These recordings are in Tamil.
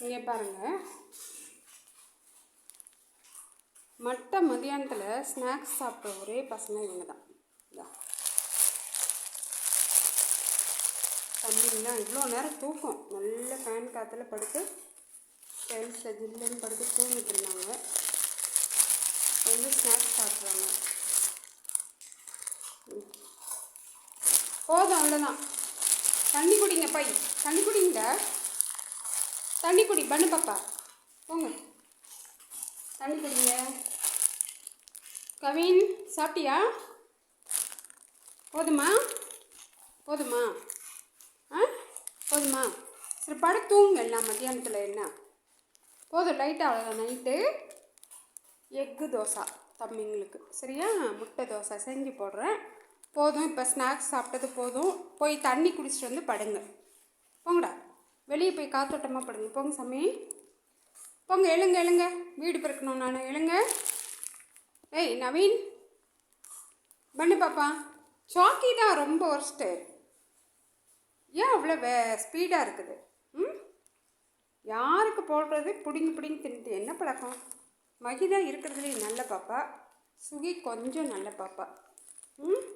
இங்கே பாருங்கள் மட்ட மதியானத்தில் ஸ்நாக்ஸ் சாப்பிட்ற ஒரே பசங்க இவங்க தான் இதா. தம்பிங்களாம் இவ்வளோ நேரம் தூக்கம். நல்ல ஃபேன் காற்றுல படுத்து டைல்ஸில் ஜில்லுன்னு படுத்து தூங்கிட்டு இருந்தாங்க. வந்து ஸ்நாக்ஸ் சாப்பிட்றாங்க. ம். போதும் அவ்வளோதான் தண்ணி குடிங்க பை. தண்ணி குடிங்க. தண்ணி குடி பண்ணு பாப்பா. போங்க. தண்ணி குடிங்க. கவின் சாப்பிட்டியா? போதுமா? போதுமா? ஆ? போதுமா? சரி படம் தூங்க. எல்லாம் மத்தியானத்தில் என்ன? போதும் லைட்டாக அவ்வளோதான் நைட்டு எக்கு தோசை தம்பிங்களுக்கு. சரியா? முட்டை தோசை செஞ்சு போடுறேன். போதும் இப்போ ஸ்நாக்ஸ் சாப்பிட்டது போதும். போய் தண்ணி குடிச்சிட்டு வந்து படுங்க. போங்கடா. வெளியே போய் காத்தோட்டமாக படுங்க போங்க சாமி. போங்க எழுங்க எழுங்க. வீடு பிறக்கணும் நான். எழுங்க. ஏய் நவீன். பண்ணு பாப்பா. சாக்கி தான் ரொம்ப ஒர்ஸ்ட்டு ஏன் அவ்வளோ வே ஸ்பீடாக இருக்குது? ம்? யாருக்கு போடுறது? பிடிங்கி பிடிங்கி தின்ட்டு என்ன பழக்கம்? மகிதா இருக்கிறதுலே நல்ல பாப்பா. சுகி கொஞ்சம் நல்ல பாப்பா. ம்?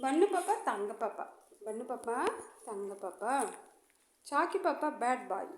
பண்ணு பாப்பா தங்க பாப்பா. பண்ணு பாப்பா தங்க பாப்பா. சாக்கி பாப்பா பேட் பாய்